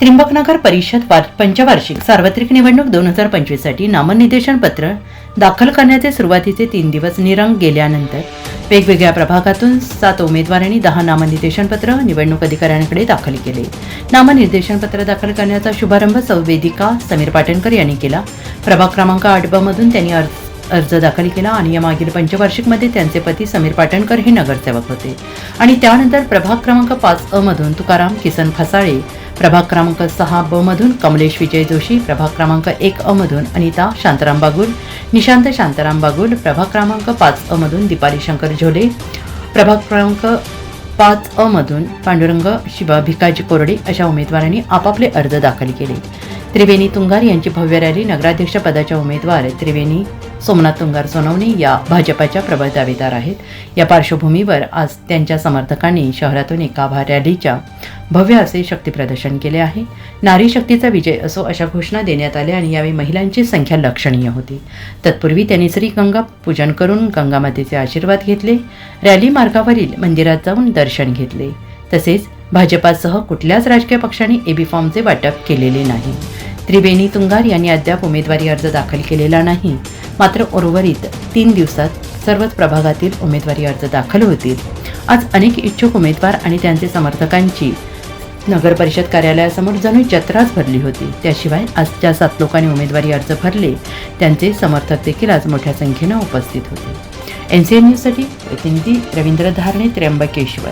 त्र्यंबकनगर परिषद पंचवार्षिक सार्वत्रिक निवडणूक दोन हजार पंचवीससाठी नामनिर्देशन पत्र दाखल करण्याचे सुरुवातीचे तीन दिवस निरंग गेल्यानंतर वेगवेगळ्या प्रभागातून सात उमेदवारांनी दहा नामनिर्देशन पत्र निवडणूक अधिकाऱ्यांकडे दाखल केले. नामनिर्देशन पत्र दाखल करण्याचा शुभारंभ संवेदिका समीर पाटणकर यांनी केला. प्रभाग क्रमांक आठ ब मधून त्यांनी अर्ज अर्ज दाखल केला आणि या मागील पंचवार्षिकमध्ये त्यांचे पती समीर पाटणकर हे नगरसेवक होते. आणि त्यानंतर प्रभाग क्रमांक पाच अ मधून तुकाराम किसन फसाळे प्रभाग क्रमांक सहा ब मधून कमलेश विजय जोशी प्रभाग क्रमांक एक अ मधून अनिता शांताराम बागुल निशांत शांताराम बागुल प्रभाग क्रमांक पाच अ मधून दीपाली शंकर झोले प्रभाग क्रमांक पाच अ मधून पांडुरंग शिवा भिकाजी कोरडे अशा उमेदवारांनी आपापले अर्ज दाखल केले. त्रिवेणी तुंगार यांची भव्य रॅली नगराध्यक्ष पदाच्या उमेदवार त्रिवेणी सोमनाथ तुंगार सोनवणे या भाजपाच्या प्रबळ दावेदार आहेत. या पार्श्वभूमीवर आज त्यांच्या समर्थकांनी शहरातून एका रॅलीच्या भव्य असे शक्तीप्रदर्शन केले आहे. नारी शक्तीचा विजय असो अशा घोषणा देण्यात आल्या आणि यावेळी महिलांची संख्या लक्षणीय होती. तत्पूर्वी त्यांनी श्री गंगा पूजन करून गंगामातेचे आशीर्वाद घेतले. रॅली मार्गावरील मंदिरात जाऊन दर्शन घेतले. तसेच भाजपासह कुठल्याच राजकीय पक्षांनी एबी फॉर्मचे वाटप केलेले नाही. त्रिवेणी तुंगार यांनी अद्याप उमेदवारी अर्ज दाखल केलेला नाही. मात्र उर्वरित तीन दिवसात सर्वच प्रभागातील उमेदवारी अर्ज दाखल होतील. आज अनेक इच्छुक उमेदवार आणि त्यांचे समर्थकांची नगर परिषद कार्यालयासमोर जणू जत्राच भरली होती. त्याशिवाय आज ज्या सात लोकांनी उमेदवारी अर्ज भरले. त्यांचे समर्थक देखील आज मोठ्या संख्येनं उपस्थित होते. एन सी एन न्यूजसाठी प्रतिनिधी रवींद्र धारणे त्र्यंबकेश्वर.